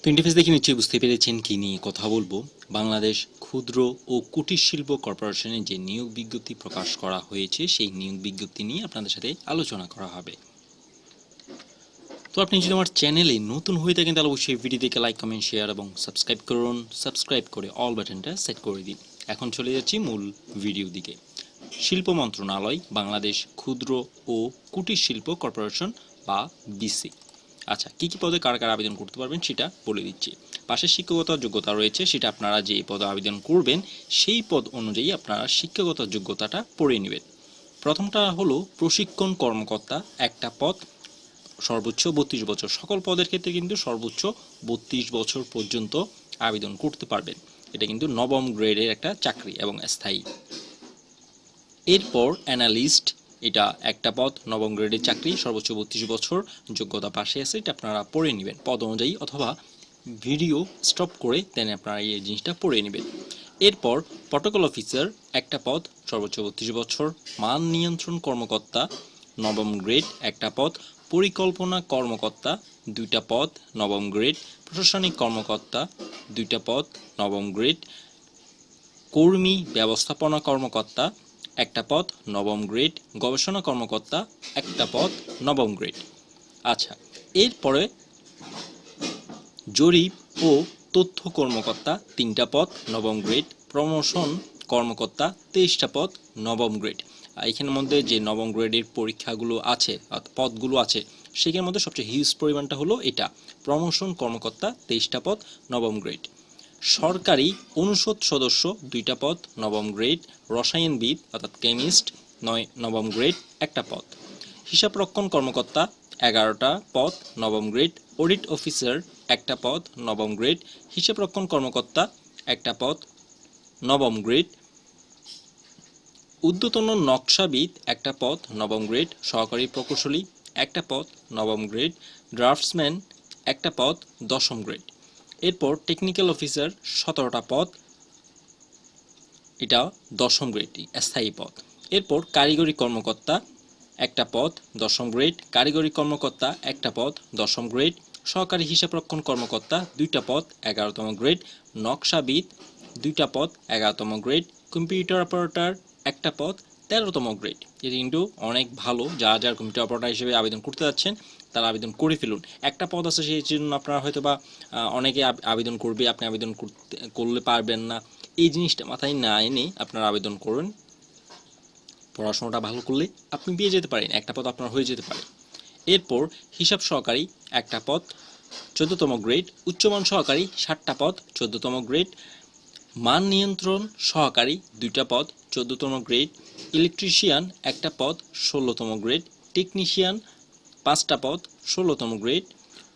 তো ইন্টারফেস দেখে নিশ্চয়ই বুঝতে পেরেছেন কি নিয়ে কথা বলব। বাংলাদেশ ক্ষুদ্র ও কুটির শিল্প কর্পোরেশনের যে নিয়োগ বিজ্ঞপ্তি প্রকাশ করা হয়েছে, সেই নিয়োগ বিজ্ঞপ্তি নিয়ে আপনাদের সাথে আলোচনা করা হবে। তো আপনি যদি আমার চ্যানেলে নতুন হয়ে থাকেন, তাহলে অবশ্যই ভিডিওটিকে লাইক কমেন্ট শেয়ার এবং সাবস্ক্রাইব করুন। সাবস্ক্রাইব করে অল বাটনটা সেট করে দিন। এখন চলে যাচ্ছি মূল ভিডিও দিকে। শিল্প মন্ত্রণালয়, বাংলাদেশ ক্ষুদ্র ও কুটির শিল্প কর্পোরেশন বা বিসি আচ্ছা কী কী পদে কারা কারা আবেদন করতে পারবেন সেটা বলে দিচ্ছি। পাশে শিক্ষকতার যোগ্যতা রয়েছে, সেটা আপনারা যে পদে আবেদন করবেন, সেই পদ অনুযায়ী আপনারা শিক্ষকতার যোগ্যতাটা পড়ে নেবেন। প্রথমটা হলো প্রশিক্ষণ কর্মকর্তা, একটা পদ। সর্বোচ্চ বত্রিশ বছর। সকল পদের ক্ষেত্রে কিন্তু সর্বোচ্চ বত্রিশ বছর পর্যন্ত আবেদন করতে পারবেন। এটা কিন্তু নবম গ্রেডের একটা চাকরি এবং স্থায়ী। এরপর অ্যানালিস্ট এটা একটা পদ, নবম গ্রেডের চাকরি, সর্বোচ্চ বত্রিশ বছর, যোগ্যতা পাশে আছে, এটা আপনারা পড়ে নেবেন। পদ অনুযায়ী অথবা ভিডিও স্টপ করে দেন আপনারা এই জিনিসটা পড়ে নেবেন। এরপর প্রটোকল অফিসার একটা পদ, সর্বোচ্চ বত্রিশ বছর, মান নিয়ন্ত্রণ কর্মকর্তা, নবম গ্রেড, একটা পদ, পরিকল্পনা কর্মকর্তা, দুইটা পদ, নবম গ্রেড, প্রশাসনিক কর্মকর্তা, দুইটা পদ, নবম গ্রেড, কর্মী ব্যবস্থাপনা কর্মকর্তা একটা পদ নবম গ্রেড, গবেষণা কর্মকর্তা, একটা পদ নবম গ্রেড। আচ্ছা এরপরে জরিপ ও তথ্য কর্মকর্তা, তিনটা পদ নবম গ্রেড, প্রমোশন কর্মকর্তা, তেইশটা পদ নবম গ্রেড। এখানের মধ্যে যে নবম গ্রেডের পরীক্ষাগুলো আছে পদগুলো আছে, সেখানের মধ্যে সবচেয়ে হিউজ পরিমাণটা হলো এটা, প্রমোশন কর্মকর্তা, তেইশটা পদ নবম গ্রেড। সরকারি অনুষদ সদস্য দুইটা পদ, নবম গ্রেড রসায়নবিদ অর্থাৎ কেমিস্ট, নয়, নবম গ্রেড একটা পদ। হিসাবরক্ষণ কর্মকর্তা এগারোটা পদ, নবম গ্রেড অডিট অফিসার একটা পদ, নবম গ্রেড হিসাবরক্ষণ কর্মকর্তা একটা পদ, নবম গ্রেড উদ্যতন নকশাবিদ একটা পদ, নবম গ্রেড সহকারী প্রকৌশলী একটা পদ, নবম গ্রেড ড্রাফটসম্যান একটা পদ, দশম গ্রেড। এরপর টেকনিক্যাল অফিসার সতেরোটা পদ, এটা দশম গ্রেড স্থায়ী পদ। এরপর কারিগরি কর্মকর্তা একটা পদ, দশম গ্রেড কারিগরি কর্মকর্তা একটা পদ, দশম গ্রেড সহকারী হিসাবরক্ষণ কর্মকর্তা দুইটা পদ, এগারোতম গ্রেড নকশাবিদ দুইটা পদ, এগারোতম গ্রেড কম্পিউটার অপারেটর একটা পদ, তেরোতম গ্রেড এটি কিন্তু অনেক ভালো, যারা যারা কম্পিউটার অপারেটর হিসেবে আবেদন করতে যাচ্ছেন তারা আবেদন করে ফেলুন। একটা পদ আছে সেই জন্য আপনারা হয়তো বা অনেকে আব- আবেদন করবে, আপনি আবেদন করতে, করলে পারবেন না। এই জিনিসটা মাথায় না এনে আপনারা আবেদন করুন। পড়াশোনাটা ভালো করলে আপনি পেয়ে যেতে পারেন, একটা পদ আপনার হয়ে যেতে পারে। এরপর হিসাব সহকারী একটা পদ, চোদ্দতম গ্রেড, উচ্চমান সহকারী ষাটটা পদ, চোদ্দতম গ্রেড, মান নিয়ন্ত্রণ সহকারী দুইটা পদ, চোদ্দতম গ্রেড, ইলেকট্রিশিয়ান একটা পদ, ষোলোতম গ্রেড, টেকনিশিয়ান পাঁচটা পদ, ষোলোতম গ্রেড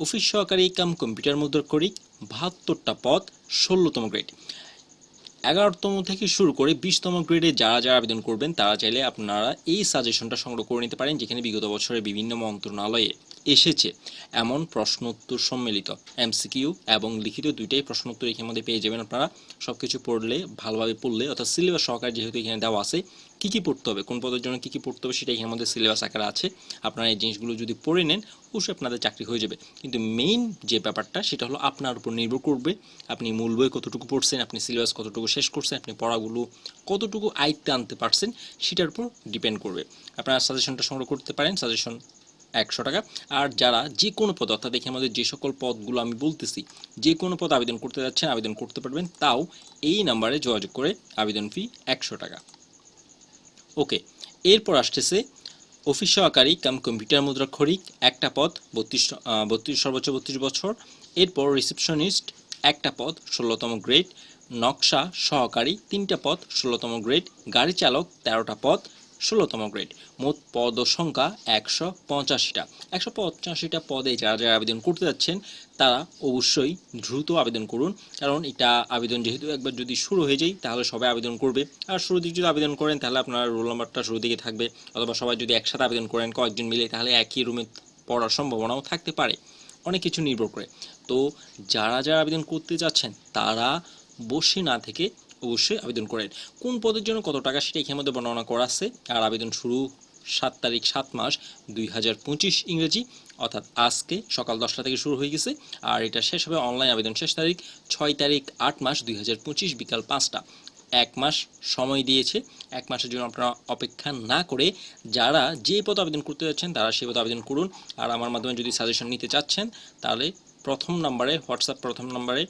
অফিস সহকারী কাম কম্পিউটার মুদ্রকরিক বাহাত্তরটা পদ, ষোলোতম গ্রেড এগারোতম থেকে শুরু করে বিশতম গ্রেডে যারা যারা আবেদন করবেন, তারা চাইলে আপনারা এই সাজেশনটা সংগ্রহ করে নিতে পারেন, যেখানে বিগত বছরে বিভিন্ন মন্ত্রণালয়ে এসেছে এমন প্রশ্ন উত্তর সম্মিলিত এমসিকিউ এবং লিখিত দুইটাই প্রশ্ন উত্তর এখানে মধ্যে পেয়ে যাবেন আপনারা। সব কিছু পড়লে, ভালোভাবে পড়লে, অর্থাৎ সিলেবাস সহকারে যেহেতু এখানে দেওয়া আছে কী কী পড়তে হবে? কোন পদের জন্য কী কী পড়তে হবে? সেটাই আমাদের সিলেবাস আকারে আছে। আপনারা এই জিনিসগুলো যদি পড়ে নেন, অবশ্যই আপনাদের চাকরি হয়ে যাবে। কিন্তু মেইন যে ব্যাপারটা, সেটা হলো আপনার উপর নির্ভর করবে। আপনি মূল বই কতটুকু পড়ছেন, আপনি সিলেবাস কতটুকু শেষ করছেন, আপনি পড়াগুলো কতটুকু আয়ত্তে আনতে পারছেন, সেটার উপর ডিপেন্ড করবে। আপনারা সাজেশনটা সংগ্রহ করতে পারেন সাজেশন একশো টাকা। আর যারা যে কোনো পদ, অর্থাৎ দেখে আমাদের যে সকল পদগুলো আমি বলতেছি যে কোনো পদ আবেদন করতে যাচ্ছেন, আবেদন করতে পারবেন, তাও এই নাম্বারে যোগাযোগ করে আবেদন ফি একশো টাকা। ওকে, এরপর আসতেছে অফিস সহকারী কাম কম্পিউটার মুদ্রাক্ষরিক, একটা পদ, বত্রিশ বত্রিশ, সর্বোচ্চ বত্রিশ বছর। এরপর রিসেপশনিস্ট, একটা পদ, ষোলোতম গ্রেড। নকশা সহকারী, তিনটা পদ, ষোলোতম গ্রেড। গাড়ি চালক, তেরোটা পদ। ষোলোতম গ্রেড। মোট পদ সংখ্যা একশো পঁচাশিটা। একশো পঁচাশিটা পদে যারা যারা আবেদন করতে যাচ্ছেন, তারা অবশ্যই দ্রুত আবেদন করুন। কারণ এটা আবেদন যেহেতু একবার যদি শুরু হয়ে যায়, তাহলে সবাই আবেদন করবে। আর শুরু দিকে যদি আবেদন করেন, তাহলে আপনার রোল নাম্বারটা শুরু দিকে থাকবে। অথবা সবাই যদি একসাথে আবেদন করেন, কয়েকজন মিলে, তাহলে একই রুমে পড়ার সম্ভাবনাও থাকতে পারে। অনেক কিছু নির্ভর করে। তো যারা যারা আবেদন করতে যাচ্ছেন, তারা বসে না থেকে অবশ্যই আবেদন করেন। কোন পদের জন্য কত টাকা সেটা এখানে মধ্যে বর্ণনা করা আছে। আর আবেদন শুরু সাত তারিখ সাত মাস দুই হাজার পঁচিশ ইংরেজি, অর্থাৎ আজকে সকাল দশটা থেকে শুরু হয়ে গেছে। আর এটা শেষ হবে অনলাইন আবেদন শেষ তারিখ ছয় তারিখ আট মাস দুই হাজার পঁচিশ বিকাল পাঁচটা। এক মাস সময় দিয়েছে। এক মাসের জন্য আপনারা অপেক্ষা না করে যারা যে পদ আবেদন করতে যাচ্ছেন তারা সেই পদ আবেদন করুন। আর আমার মাধ্যমে যদি সাজেশন নিতে চাচ্ছেন তাহলে প্রথম নাম্বারে হোয়াটসঅ্যাপ প্রথম নাম্বারে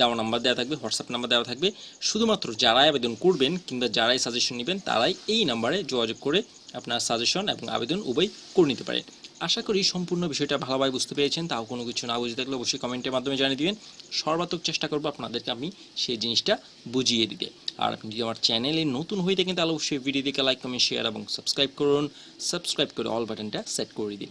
দেওয়া নাম্বার দেওয়া থাকবে হোয়াটসঅ্যাপ নাম্বার দেওয়া থাকবে। শুধুমাত্র যারাই আবেদন করবেন কিংবা যারাই সাজেশন নেবেন, তারাই এই নাম্বারে যোগাযোগ করে আপনার সাজেশন এবং আবেদন উভয় করে নিতে পারেন। আশা করি সম্পূর্ণ বিষয়টা ভালোভাবে বুঝতে পেরেছেন। তাও কোনো কিছু না বুঝে থাকলে অবশ্যই কমেন্টের মাধ্যমে জানিয়ে দিবেন। সর্বাত্মক চেষ্টা করব আপনাদেরকে আমি সেই জিনিসটা বুঝিয়ে দিতে। আর আপনি যদি আমার চ্যানেলে নতুন হয়ে থাকেন, তাহলে অবশ্যই ভিডিও দেখে লাইক কমেন্ট শেয়ার এবং সাবস্ক্রাইব করুন। সাবস্ক্রাইব করে অল বাটনটা সেট করে দিন।